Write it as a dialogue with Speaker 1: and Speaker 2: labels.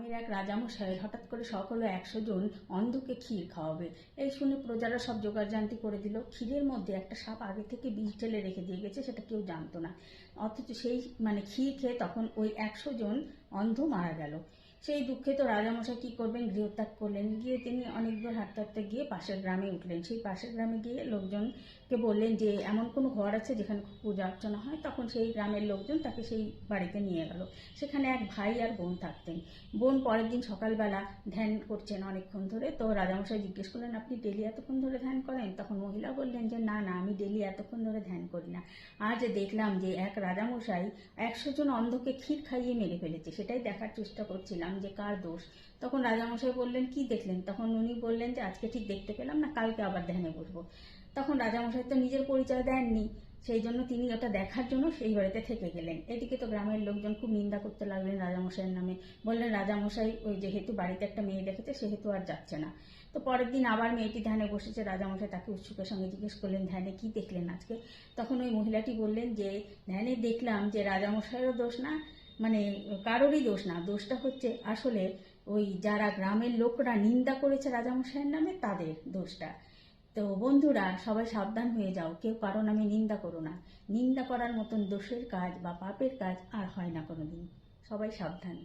Speaker 1: গ্রামের এক রাজামশাই হঠাৎ করে সকলে একশো জন অন্ধকে ক্ষীর খাওয়াবে। এই শুনে প্রজারা সব জোগাড় জোগাড়জান্তি করে দিল। ক্ষীরের মধ্যে একটা সাপ আগে থেকে বিষ ঢেলে রেখে দিয়ে গেছে, সেটা কেউ জানতো না। অথচ সেই মানে ক্ষীর খেয়ে তখন ওই একশো জন অন্ধ মারা গেল। সেই দুঃখে তো রাজামশাই কী করবেন? গৃহত্যাগ করলেন। গিয়ে তিনি অনেক দূর হাঁটতে হাঁটতে গিয়ে পাশের গ্রামে উঠলেন। সেই পাশের গ্রামে গিয়ে লোকজনকে বললেন যে, এমন কোনো ঘর আছে যেখানে পূজা অর্চনা হয়? তখন সেই গ্রামের লোকজন তাকে সেই বাড়িতে নিয়ে গেল। সেখানে এক ভাই আর বোন থাকতেন। বোন পরের দিন সকালবেলা ধ্যান করছেন অনেকক্ষণ ধরে। তো রাজামশাই জিজ্ঞেস করলেন, আপনি ডেলি এতক্ষণ ধরে ধ্যান করেন? তখন মহিলা বললেন যে, না না, আমি ডেলি এতক্ষণ ধরে ধ্যান করি না। আজ দেখলাম যে এক রাজামশাই একশো জন অন্ধকে ক্ষীর খাইয়ে মেরে ফেলেছে। সেটাই দেখার চেষ্টা করছিলাম। যে কার দোষ? তখন রাজামশাই বললেন, কি দেখলেন? তখন উনি বললেন যে, আজকে ঠিক দেখতে পেলাম না, কালকে আবার ধ্যানে বসবো। তখন রাজামশাই তো নিজের পরিচয় দেননি, সেই জন্য তিনি ওটা দেখার জন্য সেই বাড়িতে থেকে গেলেন। এদিকে তো গ্রামের লোকজন খুব নিন্দা করতে লাগলেন রাজামশাইয়ের নামে। বললেন, রাজামশাই, ওই যেহেতু বাড়িতে একটা মেয়ে দেখেছে সেহেতু আর যাচ্ছে না। তো পরের দিন আবার মেয়েটি ধ্যানে বসেছে, রাজামশাই তাকে উৎসুকের সঙ্গে জিজ্ঞেস করলেন, ধ্যানে কি দেখলেন আজকে? তখন ওই মহিলাটি বললেন যে, ধ্যানে দেখলাম যে রাজামশাইয়েরও দোষ না মানে কারোরই দোষ না। দোষটা হচ্ছে আসলে ওই যারা গ্রামের লোকরা নিন্দা করেছে রাজামশাইয়ের নামে, তাদের দোষটা। তো বন্ধুরা, সবাই সাবধান হয়ে যাও। কেউ কারও নামে নিন্দা করো না। নিন্দা করার মতন দোষের কাজ বা পাপের কাজ আর হয় না কোনোদিন। সবাই সাবধান।